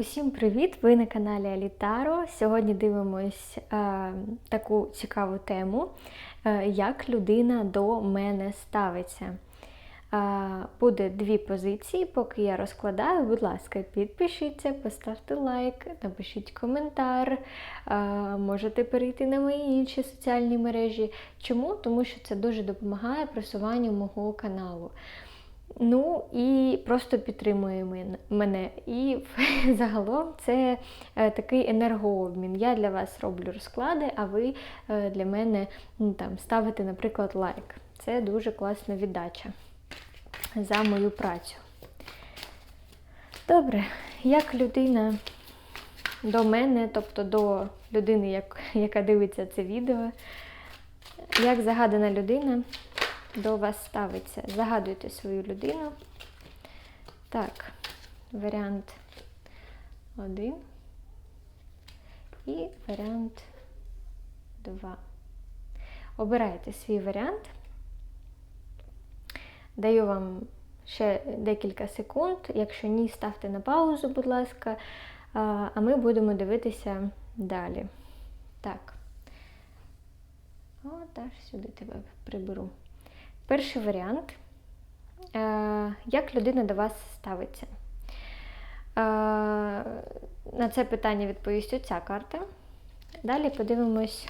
Усім привіт! Ви на каналі Алітаро. Сьогодні дивимось е, таку цікаву тему, е, як людина до мене ставиться. Е, буде дві позиції, поки я розкладаю. Будь ласка, підпишіться, поставте лайк, напишіть коментар. Е, можете перейти на мої інші соціальні мережі. Чому? Тому що це дуже допомагає просуванню мого каналу. Ну і просто підтримує мене. І загалом це е, такий енергообмін. Я для вас роблю розклади, а ви е, для мене ну, там, ставите, наприклад, лайк. Це дуже класна віддача за мою працю. Добре, як людина до мене, тобто до людини, яка дивиться це відео, як загадана людина до вас ставиться. Загадуйте свою людину. Так, варіант один і варіант два. Обирайте свій варіант. Даю вам ще декілька секунд. Якщо ні, ставте на паузу, будь ласка. А ми будемо дивитися далі. Так. О, так, сюди тебе приберу. Перший варіант. Е, Як людина до вас ставиться? Е, На це питання відповість оця карта. Далі подивимось,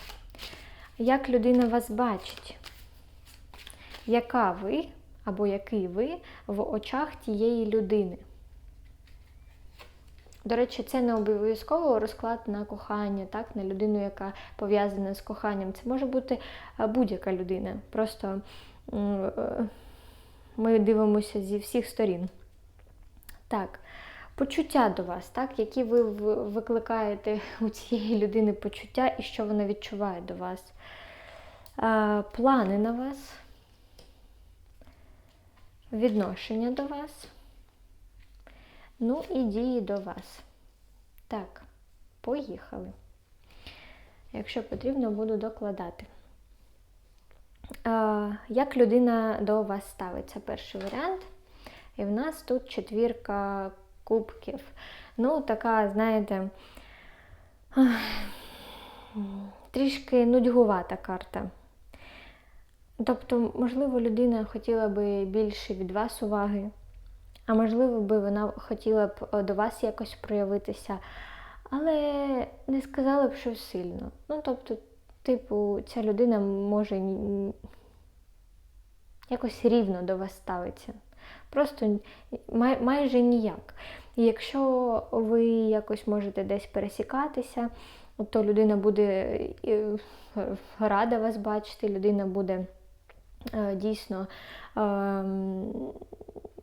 як людина вас бачить. Яка ви або який ви в очах тієї людини? До речі, це не обов'язково розклад на кохання, так, на людину, яка пов'язана з коханням. Це може бути е, будь-яка людина. Просто ми дивимося зі всіх сторін. Так, почуття до вас, так, які ви викликаєте у цієї людини почуття і що вона відчуває до вас. Е, Плани на вас, відношення до вас. Ну і дії до вас. Так, поїхали. Якщо потрібно, буду докладати. Е, як людина до вас ставиться? Перший варіант. І в нас тут четвірка кубків. Ну, така, знаєте, трішки нудьгувата карта. Тобто, можливо, людина хотіла би більше від вас уваги, а можливо, би вона хотіла б е, до вас якось проявитися, але не сказала б щось сильно. Ну, тобто, типу, ця людина може якось рівно до вас ставиться. Просто май, майже ніяк. І якщо ви якось можете десь пересікатися, то людина буде е, рада вас бачити, людина буде е, дійсно ем,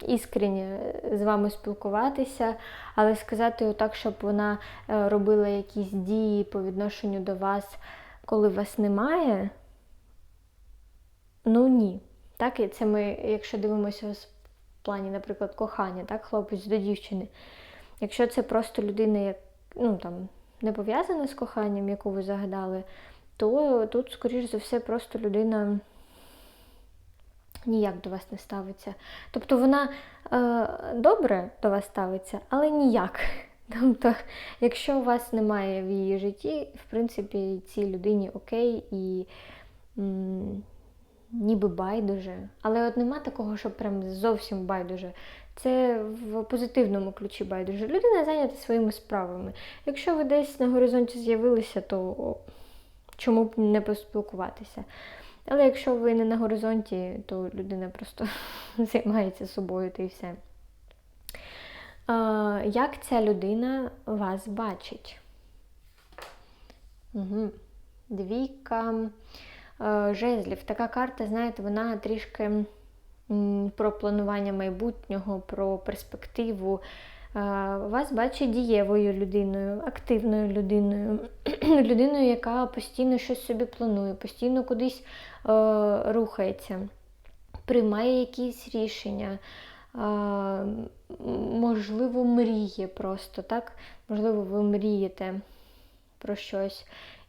іскренні з вами спілкуватися, але сказати отак, щоб вона е, робила якісь дії по відношенню до вас, коли вас немає, ну ні. Так, і це ми, якщо дивимося в плані, наприклад, кохання, так, хлопець до дівчини. Якщо це просто людина, як, ну, там, не пов'язана з коханням, яку ви загадали, то тут, скоріш за все, просто людина ніяк до вас не ставиться. Тобто вона е, добре до вас ставиться, але ніяк. Тобто, якщо у вас немає в її житті, в принципі, цій людині окей і м, ніби байдуже. Але от нема такого, що прям зовсім байдуже. Це в позитивному ключі байдуже. Людина зайнята своїми справами. Якщо ви десь на горизонті з'явилися, то чому б не поспілкуватися? Але якщо ви не на горизонті, то людина просто займається собою та й все. Як ця людина вас бачить? Угу. Двійка жезлів. Така карта, знаєте, вона трішки про планування майбутнього, про перспективу. Вас бачить дієвою людиною, активною людиною, людиною, яка постійно щось собі планує, постійно кудись е, рухається, приймає якісь рішення, можливо, мріє просто, так? Можливо, ви мрієте про щось.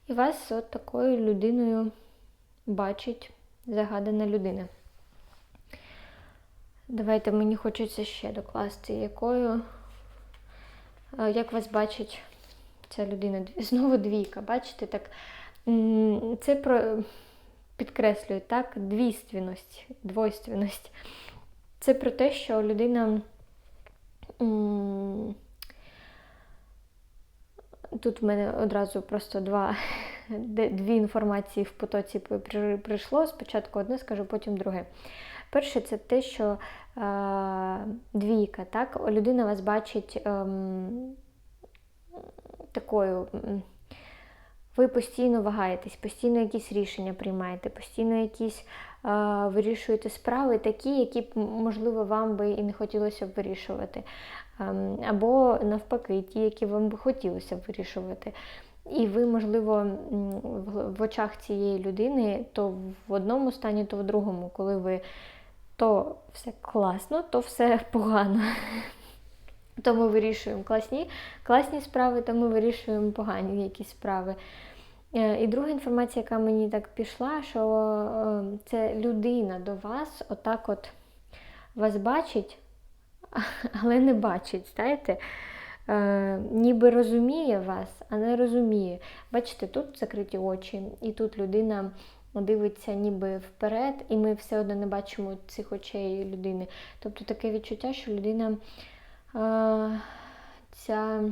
І вас от такою людиною бачить загадана людина. Давайте мені хочеться ще докласти, якою як вас бачить ця людина. Знову двійка, бачите, так це про підкреслює так, двійственність, двойственність. Це про те, що людина. Тут в мене одразу просто два, дві інформації в потоці прийшло. Спочатку одне скажу, потім друге. Перше, це те, що е, двійка, так, людина вас бачить ем, такою. Ви постійно вагаєтесь, постійно якісь рішення приймаєте, постійно якісь е, вирішуєте справи, такі, які б, можливо, вам би і не хотілося б вирішувати. Ем, або навпаки, ті, які вам би хотілося б вирішувати. І ви, можливо, в очах цієї людини то в одному стані, то в другому, коли ви то все класно, то все погано. То ми вирішуємо класні, класні справи, то ми вирішуємо погані якісь справи. Е, І друга інформація, яка мені так пішла, що е, це людина до вас, отак от вас бачить, але не бачить, знаєте? Е, ніби розуміє вас, а не розуміє. Bачите, тут закриті очі, і тут людина дивиться ніби вперед, і ми все одно не бачимо цих очей людини. Тобто таке відчуття, що людина е, ця.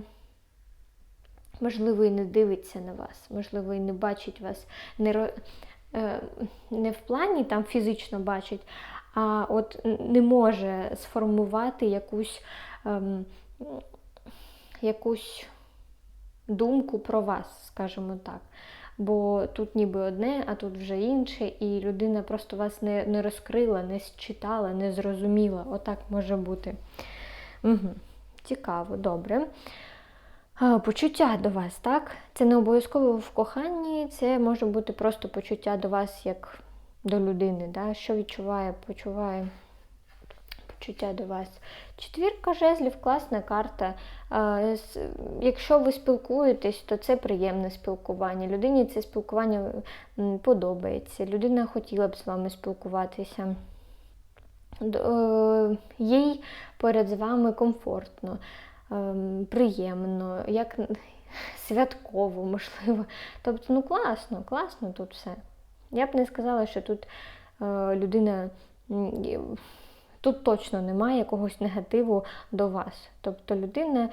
Можливо, і не дивиться на вас, можливо, і не бачить вас, не, е, не в плані там фізично бачить, а от не може сформувати якусь, ем, якусь думку про вас, скажімо так. Бо тут ніби одне, а тут вже інше, і людина просто вас не, не розкрила, не считала, не зрозуміла. Отак може бути. Угу. Цікаво, добре. Почуття до вас, так? Це не обов'язково в коханні, це може бути просто почуття до вас як до людини, да? що відчуває, почуває почуття до вас. Четвірка жезлів класна карта. Якщо ви спілкуєтесь, то це приємне спілкування. Людині це спілкування подобається. Людина хотіла б з вами спілкуватися. Е, Їй поряд з вами комфортно, ем, приємно, як святково, можливо. Тобто, ну класно, класно тут все. Я б не сказала, що тут е, людина. Тут точно немає якогось негативу до вас. Тобто людина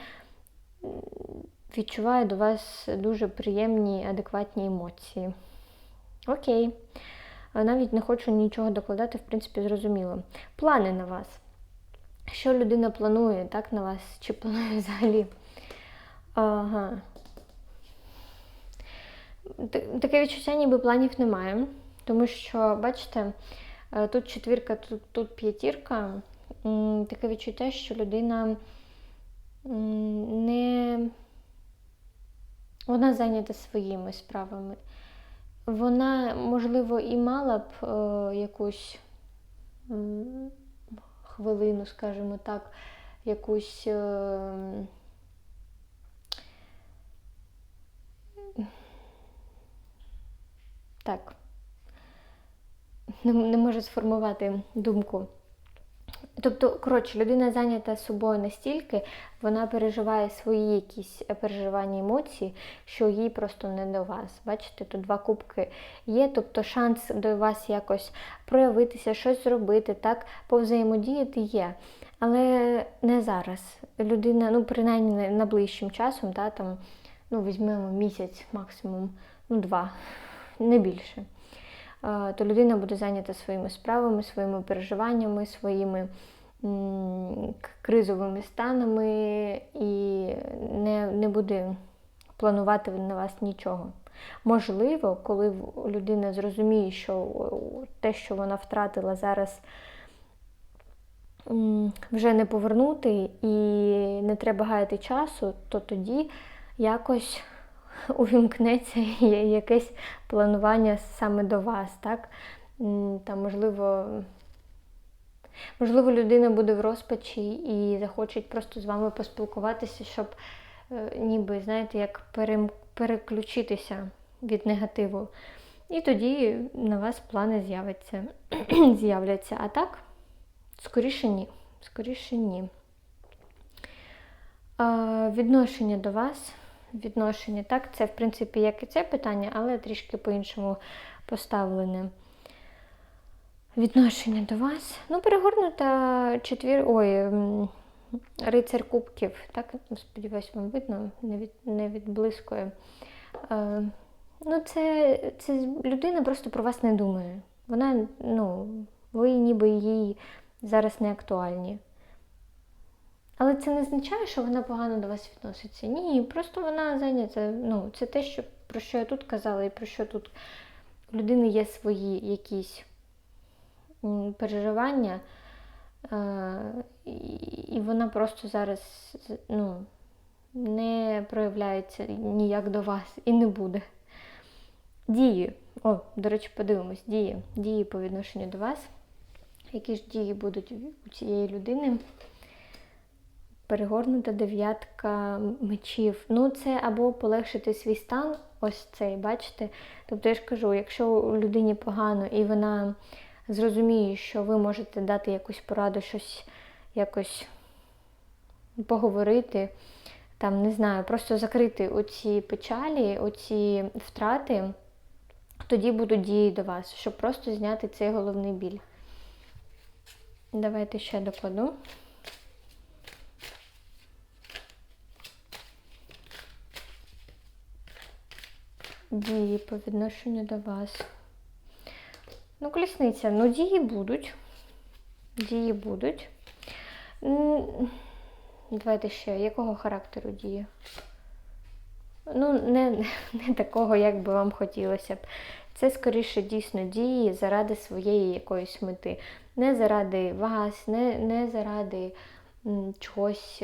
відчуває до вас дуже приємні, адекватні емоції. Окей. Навіть не хочу нічого докладати, в принципі, зрозуміло. Плани на вас. Що людина планує, так, на вас? Чи планує взагалі? Ага. Таке відчуття, ніби планів немає. Тому що, бачите, е, тут четвірка, тут, тут п'ятірка. Таке відчуття, що людина не. Вона зайнята своїми справами. Вона, можливо, і мала б е, якусь хвилину, скажімо так, якусь. Е, так. Не, не можу сформувати думку. Тобто, коротше, людина зайнята собою настільки, вона переживає свої якісь переживання емоції, що їй просто не до вас. Бачите, тут два кубки є, тобто шанс до вас якось проявитися, щось зробити, так, повзаємодіяти є. Але не зараз. Людина, ну, принаймні найближчим часом, та, там, ну, візьмемо місяць максимум, ну, два, не більше. То людина буде зайнята своїми справами, своїми переживаннями, своїми кризовими станами і не, не буде планувати на вас нічого. Можливо, коли людина зрозуміє, що те, що вона втратила зараз, вже не повернути і не треба гаяти часу, то тоді якось увімкнеться я- якесь планування саме до вас, так? Там, можливо, можливо, людина буде в розпачі і захоче просто з вами поспілкуватися, щоб е, ніби, знаєте, як переключитися від негативу. І тоді на вас плани з'являться. з'являться. А так, скоріше ні. Скоріше ні. А, відношення до вас. Відношення, так, це, в принципі, як і це питання, але трішки по-іншому поставлене. Відношення до вас. Ну, перегорнута четвір. Ой, рицар кубків. Так, сподіваюсь, вам видно, не, від... не відблискує. Е, ну, це, це людина просто про вас не думає. Вона, ну, ви ніби їй зараз не актуальні. Але це не означає, що вона погано до вас відноситься. Ні, просто вона зайнята. Ну, це те, що, про що я тут казала, і про що тут у людини є свої якісь переживання, е, і, вона просто зараз ну, не проявляється ніяк до вас і не буде. Дії. О, до речі, подивимось, дії. Дії по відношенню до вас. Які ж дії будуть у цієї людини? Перегорнута дев'ятка мечів. Ну, це або полегшити свій стан, ось цей, бачите? Тобто я ж кажу, якщо людині погано і вона зрозуміє, що ви можете дати якусь пораду, щось якось поговорити, там, не знаю, просто закрити оці печалі, оці втрати, тоді будуть дії до вас, щоб просто зняти цей головний біль. Давайте ще докладу. Дії по відношенню до вас. Ну, колісниця, ну дії будуть. Дії будуть. Давайте ще, якого характеру дії? Ну, не, не такого, як би вам хотілося б. Це скоріше дійсно дії заради своєї якоїсь мети. Не заради вас, не, не заради чогось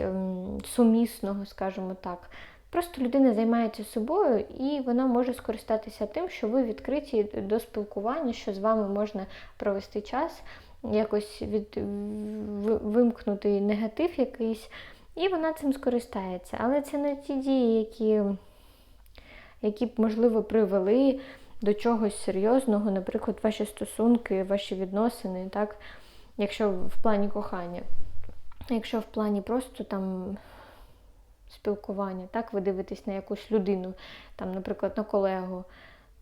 сумісного, скажімо так. Просто людина займається собою і вона може скористатися тим, що ви відкриті до спілкування, що з вами можна провести час, якось від, вимкнути негатив якийсь, і вона цим скористається. Але це не ті дії, які, які б, можливо, привели до чогось серйозного, наприклад, ваші стосунки, ваші відносини, так, якщо в плані кохання. Якщо в плані просто там спілкування, так, ви дивитесь на якусь людину, там, наприклад, на колегу,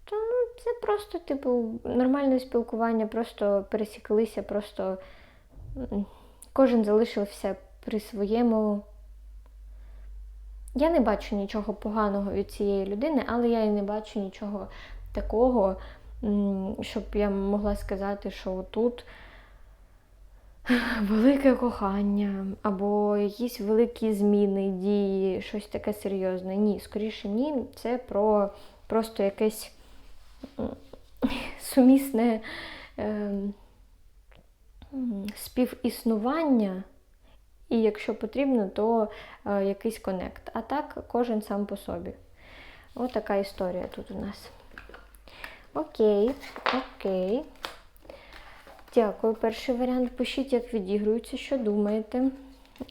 то ну, це просто, типу, нормальне спілкування, просто пересіклися, просто кожен залишився при своєму. Я не бачу нічого поганого від цієї людини, але я і не бачу нічого такого, щоб я могла сказати, що тут велике кохання, або якісь великі зміни, дії, щось таке серйозне. Ні, скоріше ні, це про просто якесь сумісне м, співіснування. І якщо потрібно, то е, якийсь конект. А так кожен сам по собі. Ось така історія тут у нас. Окей, окей. Дякую. Перший варіант. Пишіть, як відігрується, що думаєте.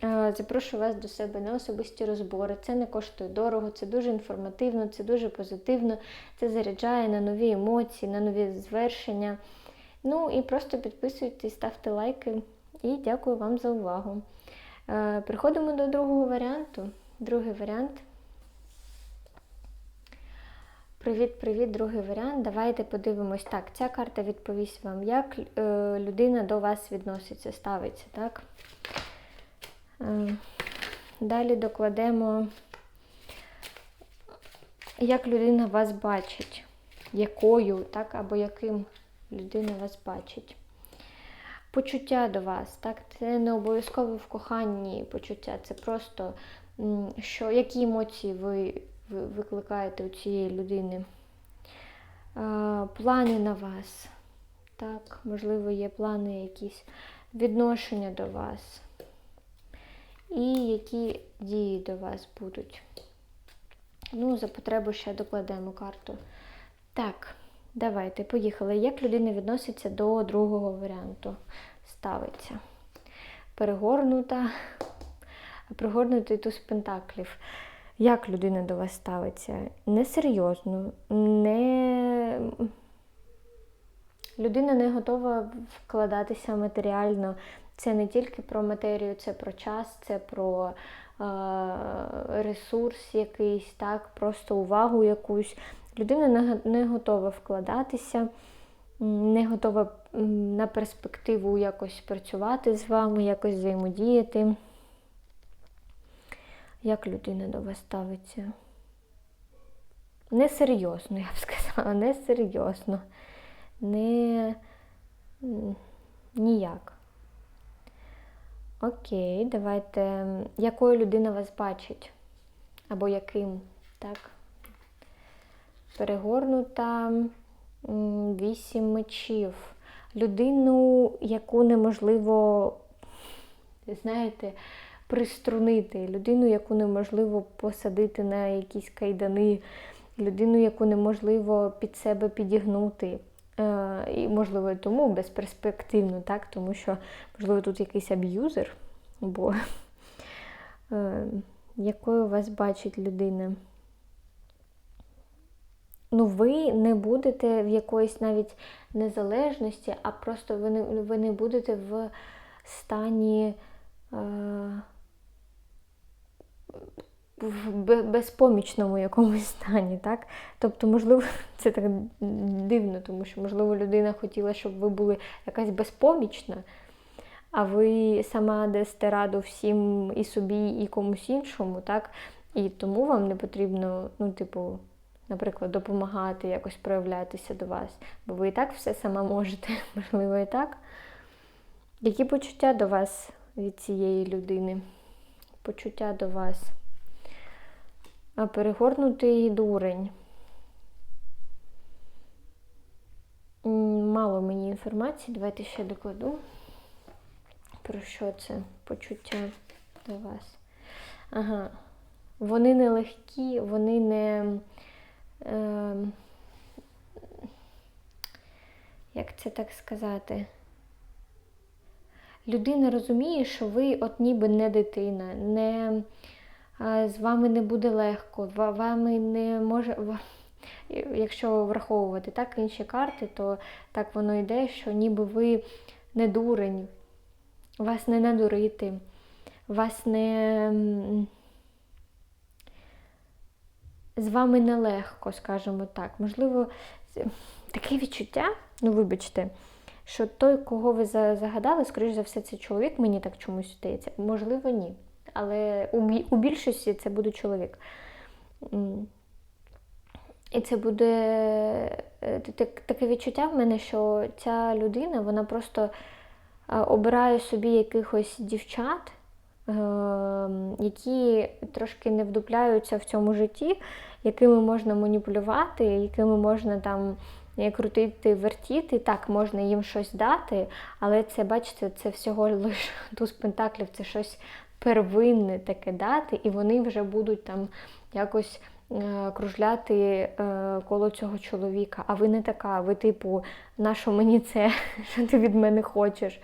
Е, Запрошую вас до себе на особисті розбори. Це не коштує дорого, це дуже інформативно, це дуже позитивно, це заряджає на нові емоції, на нові звершення. Ну і просто підписуйтесь, ставте лайки. І дякую вам за увагу. Е, Переходимо до другого варіанту. Другий варіант. Привіт-привіт, другий варіант. Давайте подивимось. Так, ця карта відповість вам, як е, людина до вас відноситься, ставиться, так? Е, далі докладемо, як людина вас бачить, якою, так, або яким людина вас бачить. Почуття до вас, так, це не обов'язково в коханні почуття, це просто що, які емоції ви, ви викликаєте у цієї людини. Плани на вас. Так, можливо, є плани якісь відношення до вас. І які дії до вас будуть. Ну, за потребу ще докладемо карту. Так, давайте, поїхали. Як людина відноситься до другого варіанту? Ставиться. Перегорнута, пригорнутий туз пентаклів. Як людина до вас ставиться? Несерйозно, не... людина не готова вкладатися матеріально. Це не тільки про матерію, це про час, це про ресурс якийсь, так, просто увагу якусь. Людина не готова вкладатися, не готова на перспективу якось працювати з вами, якось взаємодіяти. Як людина до вас ставиться? Несерйозно, я б сказала, несерйозно. Не ніяк. Окей, давайте. Якою людина вас бачить? Або яким, так? Перегорнута вісім мечів. Людину, яку неможливо, знаєте, приструнити, людину, яку неможливо посадити на якісь кайдани, людину, яку неможливо під себе підігнути. Е, І, можливо, тому безперспективно, так? тому що, можливо, тут якийсь аб'юзер, бо е, якою вас бачить людина. Ну, ви не будете в якоїсь навіть незалежності, а просто ви не, ви не будете в стані е, в безпомічному якомусь стані, так? Тобто, можливо, це так дивно, тому що, можливо, людина хотіла, щоб ви були якась безпомічна, а ви сама дасте раду всім і собі, і комусь іншому, так? І тому вам не потрібно, ну, типу, наприклад, допомагати якось проявлятися до вас. Бо ви і так все сама можете, можливо, і так. Які почуття до вас від цієї людини? Почуття до вас. А перегорнутий дурень. Мало мені інформації, давайте ще докладу. Про що це почуття до вас? Ага. Вони не легкі, вони не. Е, як це так сказати? Людина розуміє, що ви от ніби не дитина, не, з вами не буде легко, вами не може. Якщо враховувати так інші карти, то так воно йде, що ніби ви не дурень, вас не надурити, вас не. З вами нелегко, скажімо так. Можливо, таке відчуття, ну вибачте, що той, кого ви загадали, скоріш за все, це чоловік, мені так чомусь здається. Можливо, ні. Але у, більшості це буде чоловік. І це буде е, таке відчуття в мене, що ця людина вона просто е, обирає собі якихось дівчат, е, які трошки не вдупляються в цьому житті, якими можна маніпулювати, якими можна там крутити, вертіти. Так, можна їм щось дати, але це, бачите, це всього лише туз пентаклів, це щось первинне таке дати, і вони вже будуть там якось е, кружляти е, коло цього чоловіка. А ви не така, ви типу, на що мені це, що ти від мене хочеш?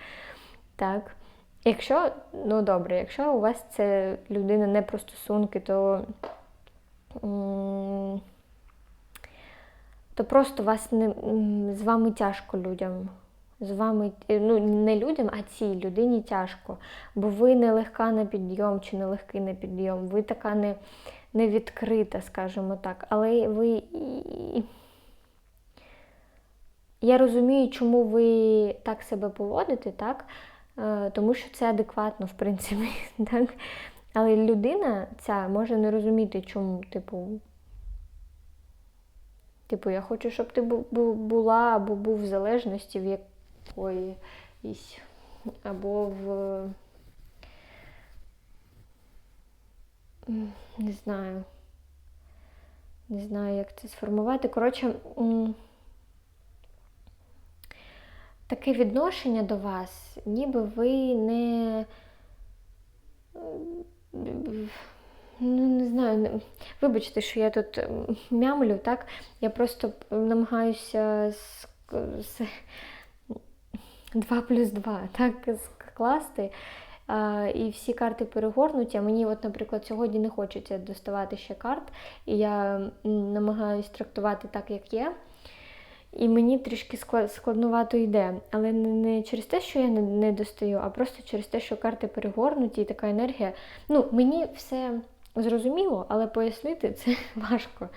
Так. Якщо, ну добре, якщо у вас це людина не про стосунки, то, м, то просто вас не, з вами тяжко людям. З вами, е, ну не людям, а цій людині тяжко. Бо ви не легка на підйом чи не легкий на підйом. Ви така не, не відкрита, скажімо так. Але ви. Я розумію, чому ви так себе поводите, так? Е, Тому що це адекватно, в принципі. Так? Але людина ця може не розуміти, чому, типу. Типу, я хочу, щоб ти бу- бу- була або був в залежності в якоїсь, або в. Не знаю. Не знаю, як це сформувати. Коротше, таке відношення до вас, ніби ви не. Ну, не знаю, вибачте, що я тут мямлю, так? Я просто намагаюся з, 2 плюс 2, так, скласти. А, і всі карти перегорнуті. А мені, от, наприклад, сьогодні не хочеться доставати ще карт, і я м, намагаюсь трактувати так, як є. І мені трішки складновато йде. Але не, через те, що я не достаю, а просто через те, що карти перегорнуті і така енергія. Ну, мені все зрозуміло, але пояснити це важко.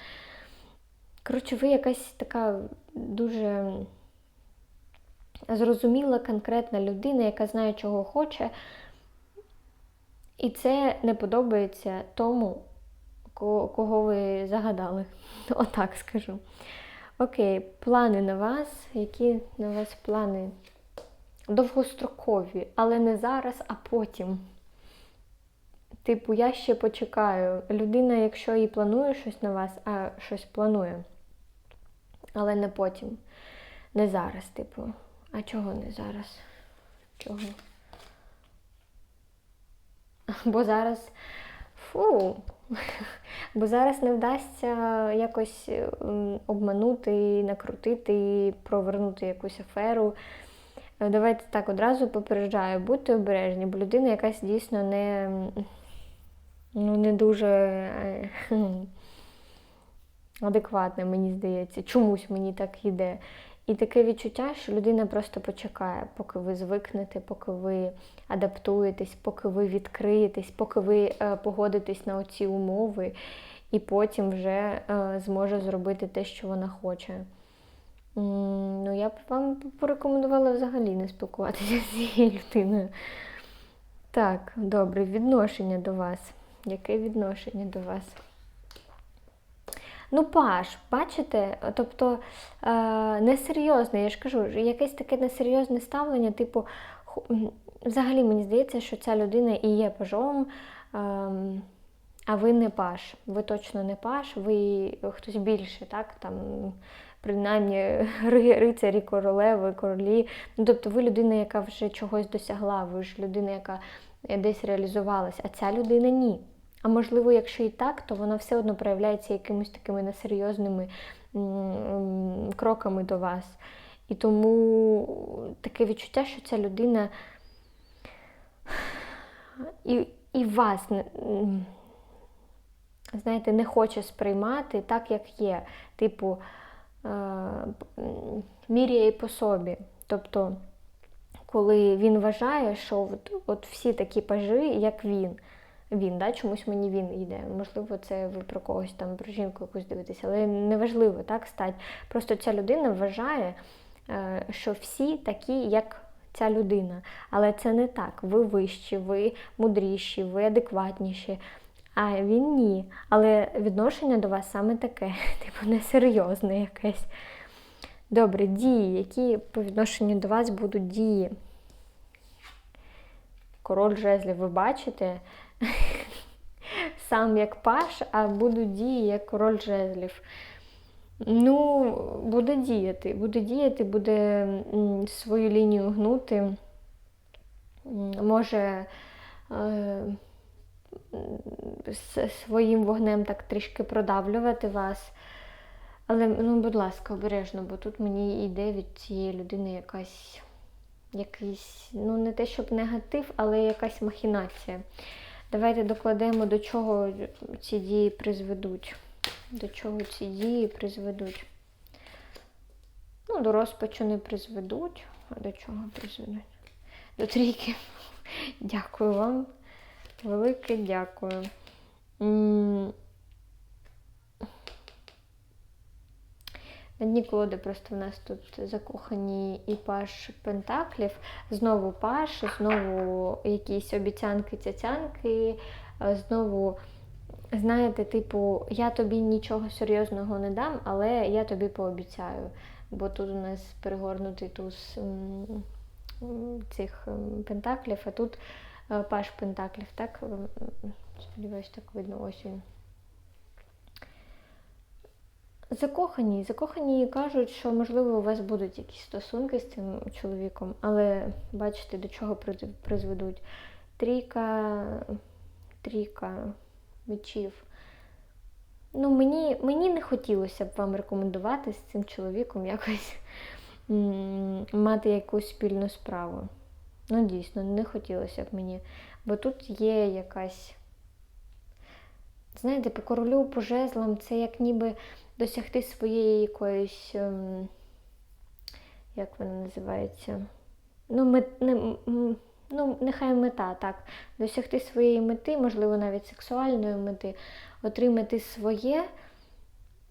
Коротше, ви якась така дуже зрозуміла, конкретна людина, яка знає, чого хоче. І це не подобається тому, кого ви загадали. Отак скажу. Окей, плани на вас. Які на вас плани? Довгострокові, але не зараз, а потім. Типу, я ще почекаю. Людина, якщо і планує щось на вас, а щось планує. Але не потім. Не зараз, типу. А чого не зараз? Чого? Бо зараз. Фу. Бо зараз не вдасться якось обманути, накрутити, провернути якусь аферу. Давайте так одразу попереджаю, будьте обережні, бо людина якась дійсно не, ну, не дуже е, адекватна, мені здається. Чомусь мені так йде. І таке відчуття, що людина просто почекає, поки ви звикнете, поки ви адаптуєтесь, поки ви відкриєтесь, поки ви е, погодитесь на оці умови, і потім вже е, зможе зробити те, що вона хоче. Ну, я б вам порекомендувала взагалі не спілкуватися з цією людиною. Так, добре, відношення до вас. Яке відношення до вас? Ну, паш, бачите, тобто е, несерйозне, я ж кажу, якесь таке несерйозне ставлення, типу, взагалі мені здається, що ця людина і є пажом, ем, а ви не паш. Ви точно не паш, ви хтось більше, так? Там, принаймні рицарі, королеви, королі. Ну, тобто ви людина, яка вже чогось досягла, ви ж людина, яка е, десь реалізувалась, а ця людина ні. А можливо, якщо і так, то вона все одно проявляється якимись такими несерйозними кроками до вас. І тому таке відчуття, що ця людина і, і вас знаєте, не хоче сприймати так, як є. Типу, е, міряє по собі. Тобто, коли він вважає, що от, от всі такі пажи, як він. Він, да, чомусь мені він йде. Можливо, це ви про когось там, про жінку якусь дивитеся, але неважливо, так, стать. Просто ця людина вважає, е, що всі такі, як ця людина. Але це не так. Ви вищі, ви мудріші, ви адекватніші. А він ні. Але відношення до вас саме таке, типу, несерйозне якесь. Добре, дії. Які по відношенню до вас будуть дії? Король жезлів, ви бачите? Сам як паш, а будуть дії як король жезлів. Ну, буде діяти, буде діяти, буде свою лінію гнути, може е, своїм вогнем так трішки продавлювати вас. Але, ну, будь ласка, обережно, бо тут мені йде від цієї людини якась, якийсь, ну, не те, щоб негатив, але якась махінація. Давайте докладемо, до чого ці дії призведуть. До чого ці дії призведуть. Ну, до розпачу не призведуть. А до чого призведуть? До трійки. Дякую вам. Велике дякую. На просто в нас тут закохані і паш пентаклів, знову паш, знову якісь обіцянки, цяцянки, е, знову, знаєте, типу, я тобі нічого серйозного не дам, але я тобі пообіцяю. Бо тут у нас перегорнутий туз цих пентаклів, а тут е, паш пентаклів, так? Сподіваюсь, так видно, ось він. Закохані. Закохані кажуть, що можливо у вас будуть якісь стосунки з цим чоловіком, але бачите, до чого призведуть. Трійка, трійка мечів. Ну, мені, мені не хотілося б вам рекомендувати з цим чоловіком якось мати якусь спільну справу. Ну, дійсно, не хотілося б мені. Бо тут є якась. Знаєте, по королю, по жезлам, це як ніби досягти своєї якоїсь ем, як вона називається? Ну, мет, не, ну, нехай мета, так. Досягти своєї мети, можливо, навіть сексуальної мети, отримати своє,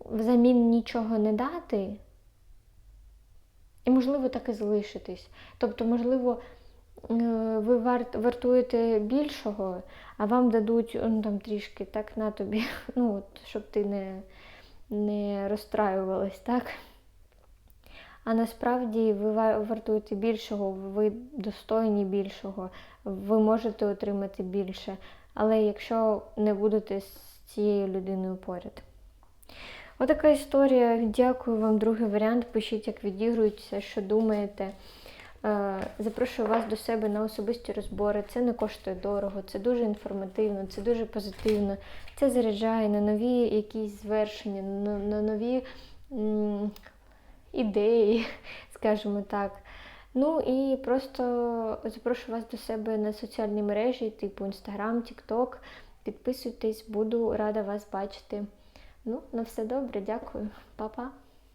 взамін нічого не дати. І, можливо, так і залишитись. Тобто, можливо, е, ви варт, вартуєте більшого, а вам дадуть ну, там, трішки так на тобі, ну, от, щоб ти не, не розстраювалась, так? А насправді ви вартуєте більшого, ви достойні більшого, ви можете отримати більше, але якщо не будете з цією людиною поряд. Отака історія. Дякую вам. Другий варіант. Пишіть, як відігрується, що думаєте. Е, Запрошую вас до себе на особисті розбори. Це не коштує дорого, це дуже інформативно, це дуже позитивно. Це заряджає на нові якісь звершення, на, нові м, ідеї, скажімо так. Ну і просто запрошую вас до себе на соціальні мережі, типу Instagram, TikTok. Підписуйтесь, буду рада вас бачити. Ну, на все добре, дякую, Па-па.